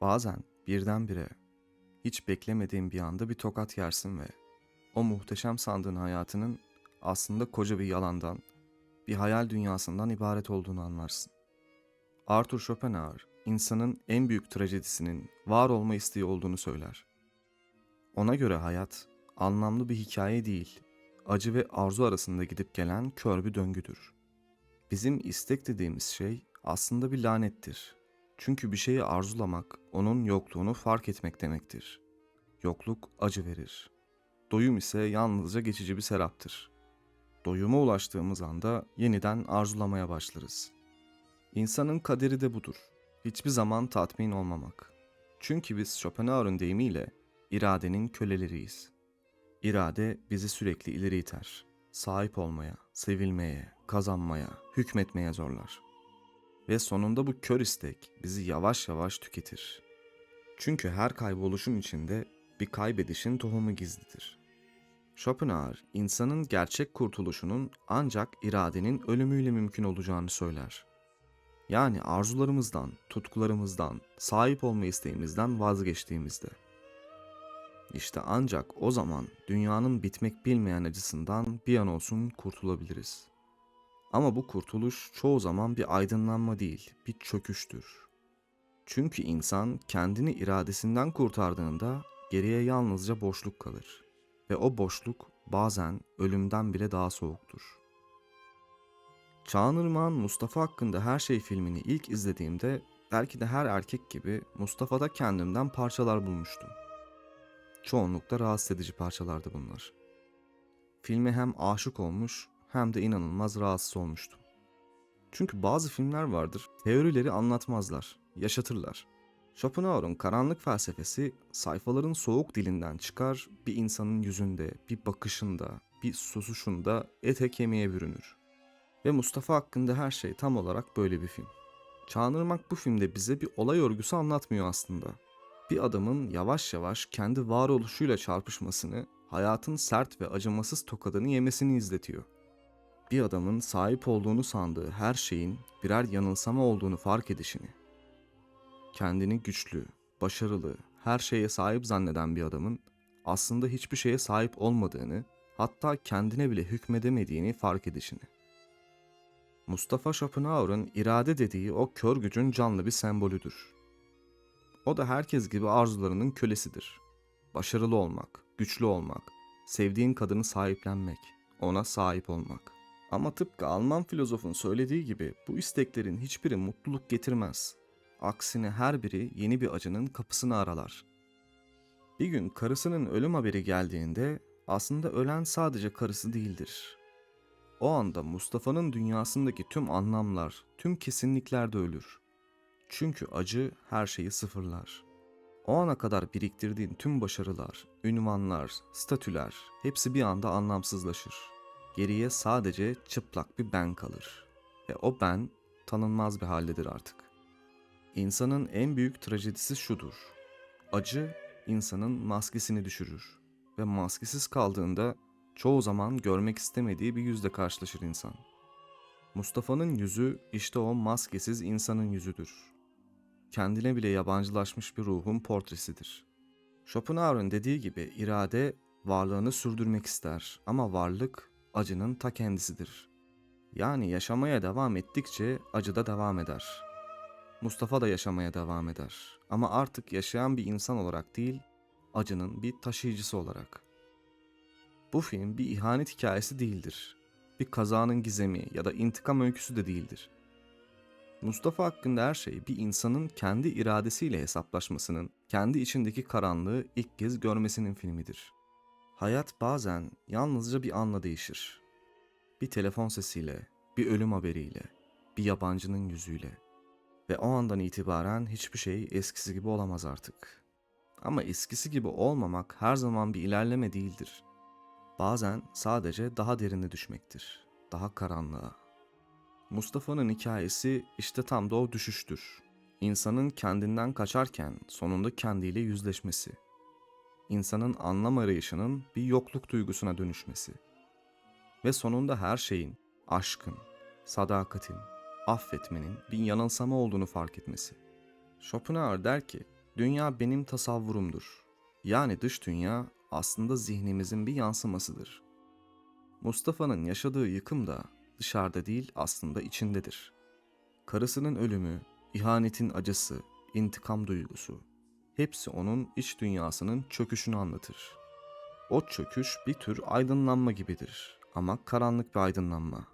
Bazen birdenbire hiç beklemediğin bir anda bir tokat yersin ve o muhteşem sandığın hayatının aslında koca bir yalandan, bir hayal dünyasından ibaret olduğunu anlarsın. Arthur Schopenhauer, insanın en büyük trajedisinin var olma isteği olduğunu söyler. Ona göre hayat anlamlı bir hikaye değil, acı ve arzu arasında gidip gelen kör bir döngüdür. Bizim istek dediğimiz şey aslında bir lanettir. Çünkü bir şeyi arzulamak, onun yokluğunu fark etmek demektir. Yokluk acı verir. Doyum ise yalnızca geçici bir seraptır. Doyuma ulaştığımız anda yeniden arzulamaya başlarız. İnsanın kaderi de budur. Hiçbir zaman tatmin olmamak. Çünkü biz Schopenhauer'un deyimiyle iradenin köleleriyiz. İrade bizi sürekli ileri iter. Sahip olmaya, sevilmeye, kazanmaya, hükmetmeye zorlar. Ve sonunda bu kör istek bizi yavaş yavaş tüketir. Çünkü her kayboluşun içinde bir kaybedişin tohumu gizlidir. Schopenhauer, insanın gerçek kurtuluşunun ancak iradenin ölümüyle mümkün olacağını söyler. Yani arzularımızdan, tutkularımızdan, sahip olma isteğimizden vazgeçtiğimizde. İşte ancak o zaman dünyanın bitmek bilmeyen acısından bir an olsun kurtulabiliriz. Ama bu kurtuluş çoğu zaman bir aydınlanma değil, bir çöküştür. Çünkü insan kendini iradesinden kurtardığında geriye yalnızca boşluk kalır. Ve o boşluk bazen ölümden bile daha soğuktur. Çağınırmağ'ın Mustafa hakkında her şey filmini ilk izlediğimde belki de her erkek gibi Mustafa'da kendimden parçalar bulmuştum. Çoğunlukla rahatsız edici parçalardı bunlar. Filme hem aşık olmuş hem de inanılmaz rahatsız olmuştum. Çünkü bazı filmler vardır, teorileri anlatmazlar, yaşatırlar. Schopenhauer'un karanlık felsefesi sayfaların soğuk dilinden çıkar, bir insanın yüzünde, bir bakışında, bir susuşunda ete kemiğe bürünür. Ve Mustafa hakkında her şey tam olarak böyle bir film. Çağınırmak bu filmde bize bir olay örgüsü anlatmıyor aslında. Bir adamın yavaş yavaş kendi varoluşuyla çarpışmasını, hayatın sert ve acımasız tokadını yemesini izletiyor. Bir adamın sahip olduğunu sandığı her şeyin birer yanılsama olduğunu fark edişini. Kendini güçlü, başarılı, her şeye sahip zanneden bir adamın aslında hiçbir şeye sahip olmadığını, hatta kendine bile hükmedemediğini fark edişini. Mustafa Schopenhauer'ın irade dediği o kör gücün canlı bir sembolüdür. O da herkes gibi arzularının kölesidir. Başarılı olmak, güçlü olmak, sevdiğin kadını sahiplenmek, ona sahip olmak. Ama tıpkı Alman filozofun söylediği gibi bu isteklerin hiçbiri mutluluk getirmez. Aksine her biri yeni bir acının kapısını aralar. Bir gün karısının ölüm haberi geldiğinde aslında ölen sadece karısı değildir. O anda Mustafa'nın dünyasındaki tüm anlamlar, tüm kesinlikler de ölür. Çünkü acı her şeyi sıfırlar. O ana kadar biriktirdiğin tüm başarılar, ünvanlar, statüler hepsi bir anda anlamsızlaşır. Geriye sadece çıplak bir ben kalır. Ve o ben tanınmaz bir haldedir artık. İnsanın en büyük trajedisi şudur. Acı insanın maskesini düşürür ve maskesiz kaldığında çoğu zaman görmek istemediği bir yüzle karşılaşır insan. Mustafa'nın yüzü işte o maskesiz insanın yüzüdür. Kendine bile yabancılaşmış bir ruhun portresidir. Schopenhauer'ın dediği gibi irade varlığını sürdürmek ister ama varlık acının ta kendisidir. Yani yaşamaya devam ettikçe acı da devam eder. Mustafa da yaşamaya devam eder ama artık yaşayan bir insan olarak değil, acının bir taşıyıcısı olarak. Bu film bir ihanet hikayesi değildir. Bir kazanın gizemi ya da intikam öyküsü de değildir. Mustafa hakkında her şey bir insanın kendi iradesiyle hesaplaşmasının, kendi içindeki karanlığı ilk kez görmesinin filmidir. Hayat bazen yalnızca bir anla değişir. Bir telefon sesiyle, bir ölüm haberiyle, bir yabancının yüzüyle. Ve o andan itibaren hiçbir şey eskisi gibi olamaz artık. Ama eskisi gibi olmamak her zaman bir ilerleme değildir. Bazen sadece daha derine düşmektir. Daha karanlığa. Mustafa'nın hikayesi işte tam da o düşüştür. İnsanın kendinden kaçarken sonunda kendiyle yüzleşmesi. İnsanın anlam arayışının bir yokluk duygusuna dönüşmesi. Ve sonunda her şeyin, aşkın, sadakatin, affetmenin bir yanılsama olduğunu fark etmesi. Schopenhauer der ki, dünya benim tasavvurumdur. Yani dış dünya aslında zihnimizin bir yansımasıdır. Mustafa'nın yaşadığı yıkım da dışarıda değil aslında içindedir. Karısının ölümü, ihanetin acısı, intikam duygusu hepsi onun iç dünyasının çöküşünü anlatır. O çöküş bir tür aydınlanma gibidir ama karanlık bir aydınlanma.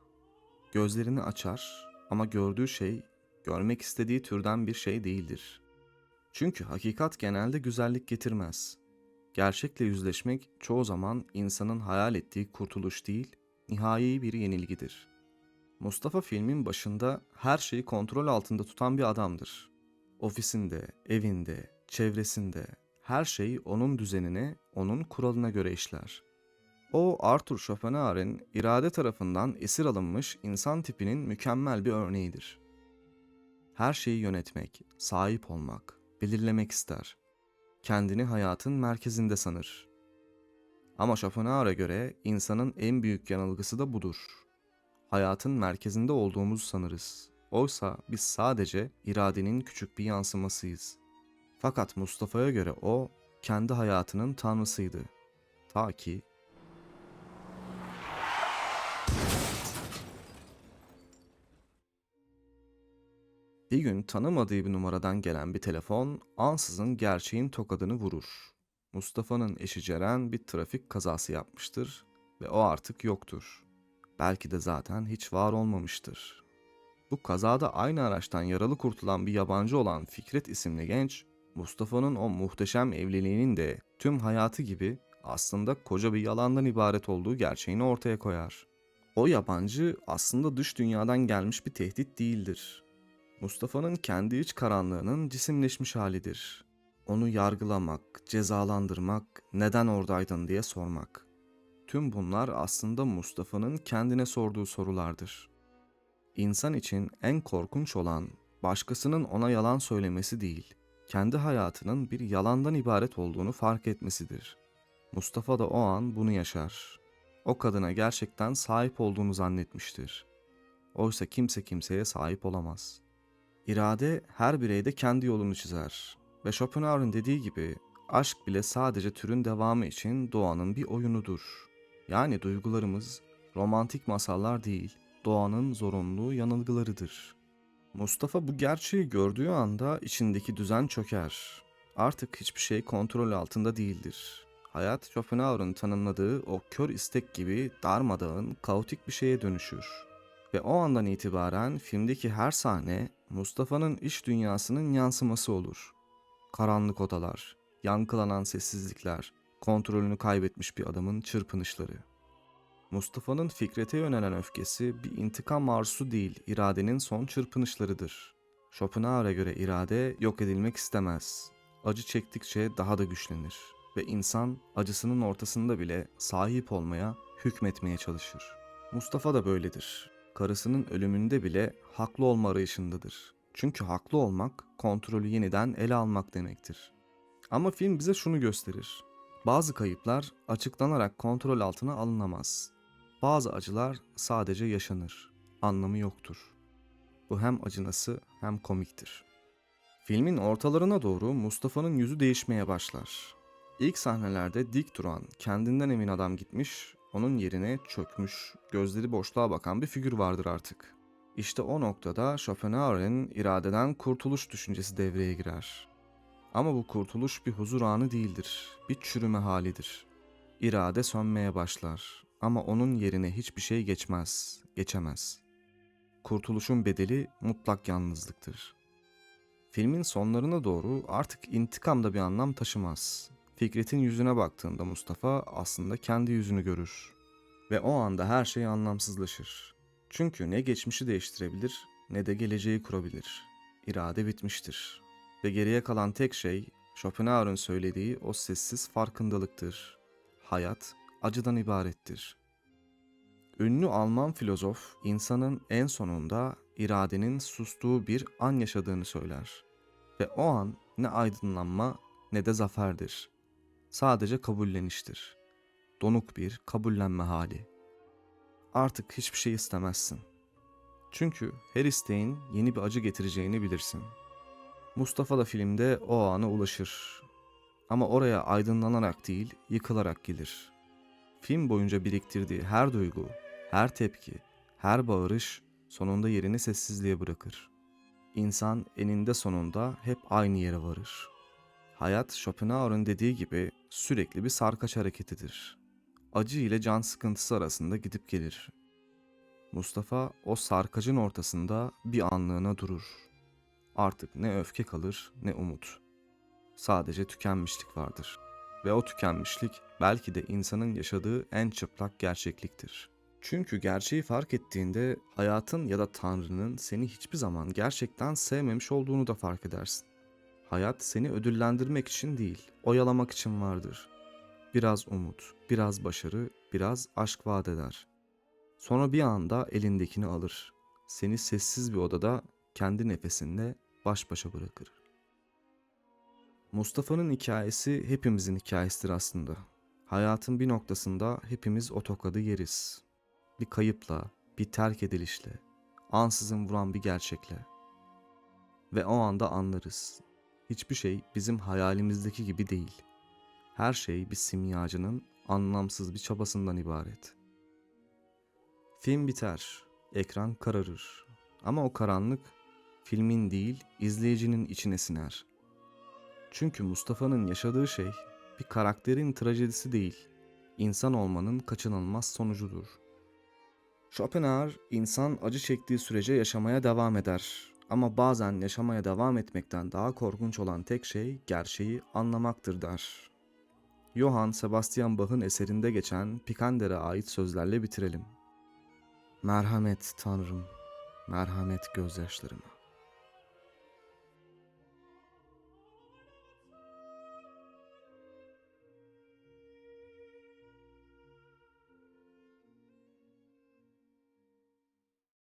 Gözlerini açar ama gördüğü şey görmek istediği türden bir şey değildir. Çünkü hakikat genelde güzellik getirmez. Gerçekle yüzleşmek çoğu zaman insanın hayal ettiği kurtuluş değil, nihai bir yenilgidir. Mustafa filmin başında her şeyi kontrol altında tutan bir adamdır. Ofisinde, evinde, çevresinde her şey onun düzenine, onun kuralına göre işler. O Arthur Schopenhauer'in irade tarafından esir alınmış insan tipinin mükemmel bir örneğidir. Her şeyi yönetmek, sahip olmak, belirlemek ister. Kendini hayatın merkezinde sanır. Ama Schopenhauer'a göre insanın en büyük yanılgısı da budur. Hayatın merkezinde olduğumuzu sanırız. Oysa biz sadece iradenin küçük bir yansımasıyız. Fakat Mustafa'ya göre o kendi hayatının tanrısıydı. Ta ki Bir gün tanımadığı bir numaradan gelen bir telefon ansızın gerçeğin tokadını vurur. Mustafa'nın eşi Ceren bir trafik kazası yapmıştır ve o artık yoktur. Belki de zaten hiç var olmamıştır. Bu kazada aynı araçtan yaralı kurtulan bir yabancı olan Fikret isimli genç, Mustafa'nın o muhteşem evliliğinin de tüm hayatı gibi aslında koca bir yalandan ibaret olduğu gerçeğini ortaya koyar. O yabancı aslında dış dünyadan gelmiş bir tehdit değildir. Mustafa'nın kendi iç karanlığının cisimleşmiş halidir. Onu yargılamak, cezalandırmak, neden oradaydın diye sormak. Tüm bunlar aslında Mustafa'nın kendine sorduğu sorulardır. İnsan için en korkunç olan başkasının ona yalan söylemesi değil, kendi hayatının bir yalandan ibaret olduğunu fark etmesidir. Mustafa da o an bunu yaşar. O kadına gerçekten sahip olduğunu zannetmiştir. Oysa kimse kimseye sahip olamaz.'' İrade her bireyde kendi yolunu çizer. Ve Schopenhauer'ın dediği gibi aşk bile sadece türün devamı için doğanın bir oyunudur. Yani duygularımız romantik masallar değil, doğanın zorunlu yanılgılarıdır. Mustafa bu gerçeği gördüğü anda içindeki düzen çöker. Artık hiçbir şey kontrol altında değildir. Hayat Schopenhauer'ın tanımladığı o kör istek gibi darmadağın, kaotik bir şeye dönüşür. Ve o andan itibaren filmdeki her sahne Mustafa'nın iş dünyasının yansıması olur. Karanlık odalar, yankılanan sessizlikler, kontrolünü kaybetmiş bir adamın çırpınışları. Mustafa'nın Fikret'e yönelen öfkesi bir intikam arzusu değil, iradenin son çırpınışlarıdır. Schopenhauer'a göre irade yok edilmek istemez. Acı çektikçe daha da güçlenir ve insan acısının ortasında bile sahip olmaya, hükmetmeye çalışır. Mustafa da böyledir karısının ölümünde bile haklı olma arayışındadır. Çünkü haklı olmak kontrolü yeniden ele almak demektir. Ama film bize şunu gösterir. Bazı kayıplar açıklanarak kontrol altına alınamaz. Bazı acılar sadece yaşanır. Anlamı yoktur. Bu hem acınası hem komiktir. Filmin ortalarına doğru Mustafa'nın yüzü değişmeye başlar. İlk sahnelerde dik duran, kendinden emin adam gitmiş, onun yerine çökmüş, gözleri boşluğa bakan bir figür vardır artık. İşte o noktada Schopenhauer'in iradeden kurtuluş düşüncesi devreye girer. Ama bu kurtuluş bir huzur anı değildir, bir çürüme halidir. İrade sönmeye başlar ama onun yerine hiçbir şey geçmez, geçemez. Kurtuluşun bedeli mutlak yalnızlıktır. Filmin sonlarına doğru artık intikam da bir anlam taşımaz. Fikret'in yüzüne baktığında Mustafa aslında kendi yüzünü görür. Ve o anda her şey anlamsızlaşır. Çünkü ne geçmişi değiştirebilir ne de geleceği kurabilir. İrade bitmiştir. Ve geriye kalan tek şey Schopenhauer'ın söylediği o sessiz farkındalıktır. Hayat acıdan ibarettir. Ünlü Alman filozof insanın en sonunda iradenin sustuğu bir an yaşadığını söyler. Ve o an ne aydınlanma ne de zaferdir sadece kabulleniştir. Donuk bir kabullenme hali. Artık hiçbir şey istemezsin. Çünkü her isteğin yeni bir acı getireceğini bilirsin. Mustafa da filmde o ana ulaşır. Ama oraya aydınlanarak değil, yıkılarak gelir. Film boyunca biriktirdiği her duygu, her tepki, her bağırış sonunda yerini sessizliğe bırakır. İnsan eninde sonunda hep aynı yere varır. Hayat Schopenhauer'ın dediği gibi sürekli bir sarkaç hareketidir. Acı ile can sıkıntısı arasında gidip gelir. Mustafa o sarkacın ortasında bir anlığına durur. Artık ne öfke kalır ne umut. Sadece tükenmişlik vardır. Ve o tükenmişlik belki de insanın yaşadığı en çıplak gerçekliktir. Çünkü gerçeği fark ettiğinde hayatın ya da Tanrı'nın seni hiçbir zaman gerçekten sevmemiş olduğunu da fark edersin. Hayat seni ödüllendirmek için değil, oyalamak için vardır. Biraz umut, biraz başarı, biraz aşk vaat eder. Sonra bir anda elindekini alır. Seni sessiz bir odada kendi nefesinle baş başa bırakır. Mustafa'nın hikayesi hepimizin hikayesidir aslında. Hayatın bir noktasında hepimiz o tokadı yeriz. Bir kayıpla, bir terk edilişle, ansızın vuran bir gerçekle. Ve o anda anlarız. Hiçbir şey bizim hayalimizdeki gibi değil. Her şey bir simyacının anlamsız bir çabasından ibaret. Film biter, ekran kararır. Ama o karanlık filmin değil, izleyicinin içine siner. Çünkü Mustafa'nın yaşadığı şey bir karakterin trajedisi değil, insan olmanın kaçınılmaz sonucudur. Schopenhauer, insan acı çektiği sürece yaşamaya devam eder. Ama bazen yaşamaya devam etmekten daha korkunç olan tek şey gerçeği anlamaktır der. Johann Sebastian Bach'ın eserinde geçen Pikander'e ait sözlerle bitirelim. Merhamet Tanrım, merhamet gözyaşlarıma.